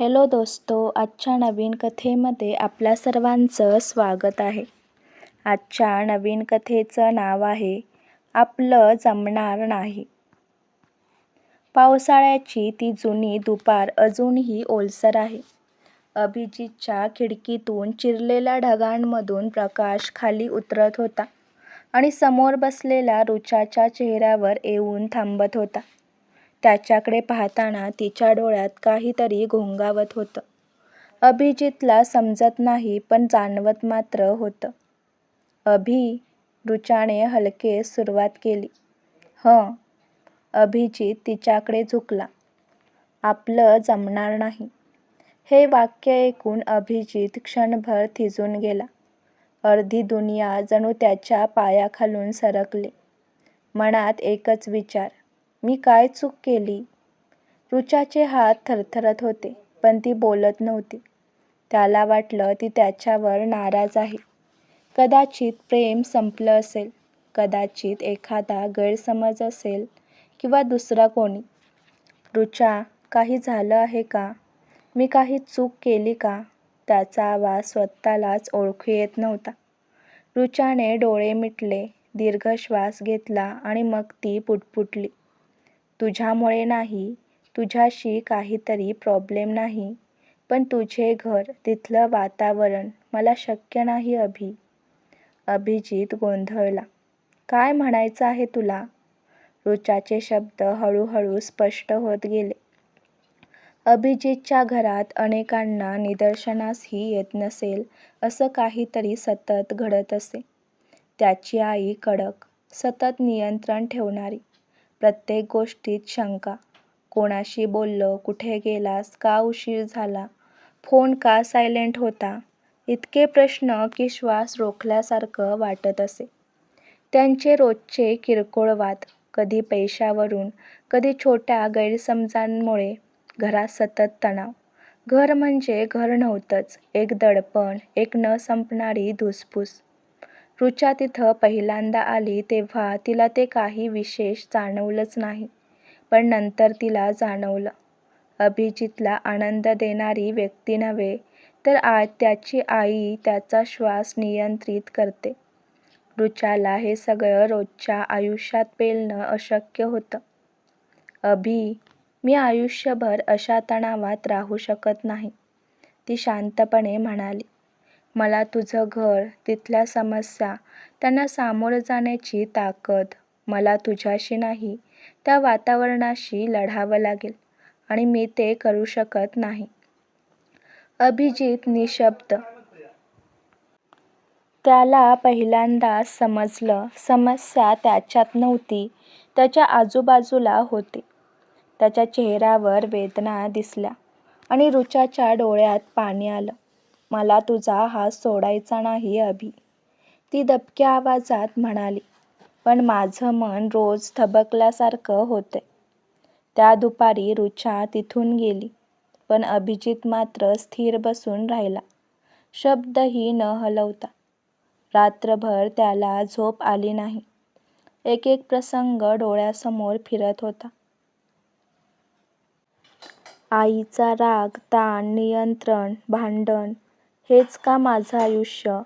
Hello दोस्तो आजच्या नवीन कथेमध्ये आपल्या सर्वांचं स्वागत आहे. आजच्या नवीन कथेचं नाव आहे आपलं जमणार नाही. पावसाळ्याची ती जुनी दुपार अजूनही ओलसर आहे. अभिजितच्या खिडकीतून चिरलेल्या ढगांमधून प्रकाश खाली उतरत होता आणि समोर बसलेल्या रुचाच्या चेहऱ्यावर येऊन थांबत होता. त्याच्याकडे पाहताना तिच्या डोळ्यात काहीतरी घोंघावत होतं. अभिजीतला समजत नाही पण जाणवत मात्र होतं. अभि रुचाने हलकेच सुरुवात केली. हं. अभिजीत तिच्याकडे झुकला. आपलं जमणार नाही. हे वाक्य ऐकून अभिजीत क्षणभर थिजून गेला. अर्धी दुनिया जणू त्याच्या पायाखालून सरकली. मनात एकच विचार मी काय चूक केली? रुचाचे हात थरथरत होते पण ती बोलत नव्हती. त्याला वाटलं ती त्याच्यावर नाराज आहे. कदाचित प्रेम संपलं असेल. कदाचित एखादा गैरसमज असेल किंवा दुसरा कोणी. रुचा काही झालं आहे का? मी काही चूक केली का? त्याचा आवाज स्वतःलाच ओळखू येत नव्हता. रुचाने डोळे मिटले, दीर्घ श्वास घेतला आणि मग ती पुटपुटली. तुझ्यामुळे नाही. तुझ्याशी काहीतरी प्रॉब्लेम नाही. पण तुझे घर, तिथलं वातावरण मला शक्य नाही अभि. अभिजीत गोंधळला. काय म्हणायचं आहे तुला? रुचाचे शब्द हळूहळू स्पष्ट होत गेले. अभिजितच्या घरात अनेकांना निदर्शनासही येत नसेल असं काहीतरी सतत घडत असे. त्याची आई कडक, सतत नियंत्रण ठेवणारी. प्रत्येक गोष्टीत शंका. कोणाशी बोललं? कुठे गेलास? का उशीर झाला? फोन का सायलेंट होता? इतके प्रश्न की श्वास रोखल्यासारखं वाटत असे. त्यांचे रोजचे किरकोळ वाद. कधी पैशावरून, कधी छोट्या गैरसमजांमुळे. घरात सतत तणाव. घर म्हणजे घर नव्हतंच. एक दडपण, एक न संपणारी धुसफूस. रुचा तिथं पहिल्यांदा आली तेव्हा तिला ते काही विशेष जाणवलंच नाही. पण नंतर तिला जाणवलं. अभिजितला आनंद देणारी व्यक्ती नव्हे तर त्याची आई त्याचा श्वास नियंत्रित करते. रुचाला हे सगळं रोजच्या आयुष्यात पेलणं अशक्य होतं. अभि, मी आयुष्यभर अशा तणावात राहू शकत नाही, ती शांतपणे म्हणाली. मला तुझं घर, तिथल्या समस्या, त्यांना सामोरं जाण्याची ताकद, मला तुझ्याशी नाही, त्या वातावरणाशी लढावं लागेल आणि मी ते करू शकत नाही. अभिजीत निशब्द त्याला पहिल्यांदाच समजलं समस्या त्याच्यात नव्हती, त्याच्या आजूबाजूला होती. त्याच्या चेहऱ्यावर वेदना दिसल्या आणि रुचाच्या डोळ्यात पाणी आलं. मला तुझा हात सोडायचा नाही अभि, ती दबक्या आवाजात म्हणाली. पण माझं मन रोज थबकल्यासारखं होतंय. त्या दुपारी रुचा तिथून गेली. पण अभिजीत मात्र स्थिर बसून राहिला, शब्दही न हलवता. रात्रभर त्याला झोप आली नाही. एक एक प्रसंग डोळ्यासमोर फिरत होता. आईचा राग, ताण, नियंत्रण, भांडण हेच का माझं आयुष्य?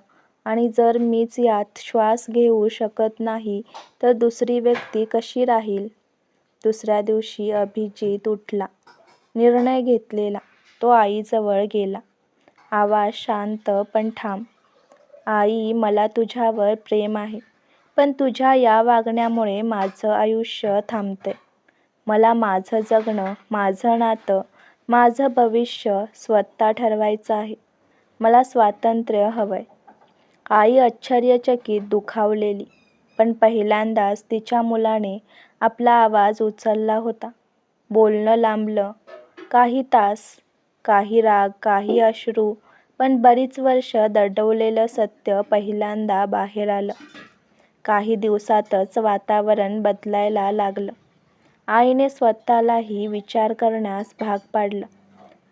आणि जर मीच यात श्वास घेऊ शकत नाही तर दुसरी व्यक्ती कशी राहील? दुसऱ्या दिवशी अभिजीत उठला. निर्णय घेतलेला. तो आईजवळ गेला. आवाज शांत पण ठाम. आई मला तुझ्यावर प्रेम आहे. पण तुझ्या या वागण्यामुळे माझं आयुष्य थांबतंय. मला माझं जगणं, माझं नातं, माझं भविष्य स्वतः ठरवायचं आहे. मला स्वातंत्र्य हवंय. आई आश्चर्यचकित, दुखावलेली. पण पहिल्यांदाच तिच्या मुलाने आपला आवाज उचलला होता. बोलणं लांबलं. काही तास. काही राग, काही अश्रू. पण बरीच वर्ष दडवलेलं सत्य पहिल्यांदा बाहेर आलं. काही दिवसातच वातावरण बदलायला लागलं. आईने स्वतःलाही विचार करण्यास भाग पाडलं.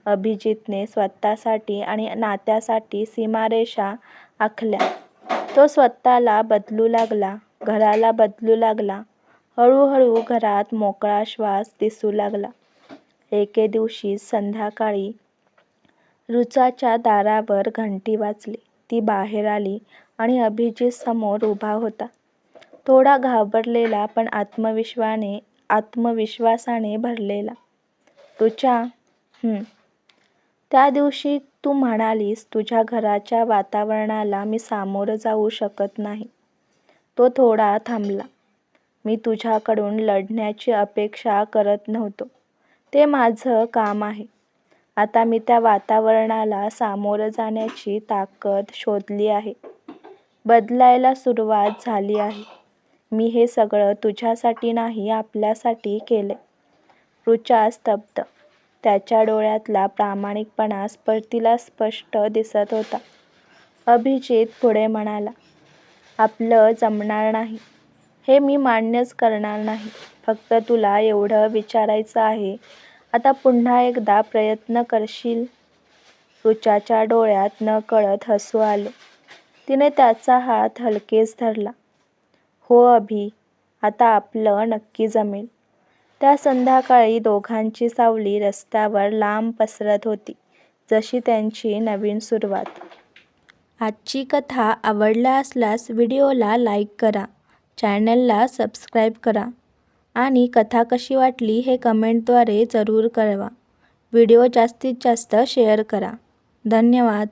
अभिजितने स्वतःसाठी आणि नात्यासाठी सीमारेषा आखल्या. तो स्वतःला बदलू लागला. घराला बदलू लागला. हळूहळू घरात मोकळा श्वास दिसू लागला. एके दिवशी संध्याकाळी रुचाच्या दारावर घंटी वाजली. ती बाहेर आली आणि अभिजीत समोर उभा होता. थोडा घाबरलेला पण आत्मविश्वाने आत्मविश्वासाने भरलेला. "रुचा, त्या दिवशी तू म्हणालीस तुझ्या घराच्या वातावरणाला मी सामोरं जाऊ शकत नाही. तो थोडा थांबला. मी तुझ्याकडून लढण्याची अपेक्षा करत नव्हतो. ते माझं काम आहे. आता मी त्या वातावरणाला सामोरं जाण्याची ताकद शोधली आहे. बदलायला सुरुवात झाली आहे. मी हे सगळं तुझ्यासाठी नाही आपल्यासाठी केले ऋचा स्तब्ध. त्याच्या डोळ्यातला प्रामाणिकपणा तिला स्पष्ट दिसत होता. अभिजीत पुढे म्हणाला, आपलं जमणार नाही, हे मी मान्यच करणार नाही. फक्त तुला एवढं विचारायचं आहे, आता पुन्हा एकदा प्रयत्न करशील? ऋचाच्या डोळ्यात नकळत हसू आलं. तिने त्याचा हात हलकेच धरला. हो अभि, आता आपलं नक्की जमेल. त्या संध्याकाळी दोघांची सावली रस्त्यावर लांब पसरत होती, जशी त्यांची नवीन सुरुवात. आजची कथा आवडला असल्यास व्हिडिओला लाईक करा, चॅनलला सबस्क्राईब करा आणि कथा कशी वाटली हे कमेंटद्वारे जरूर कळवा. व्हिडिओ जास्तीत जास्त शेअर करा. धन्यवाद.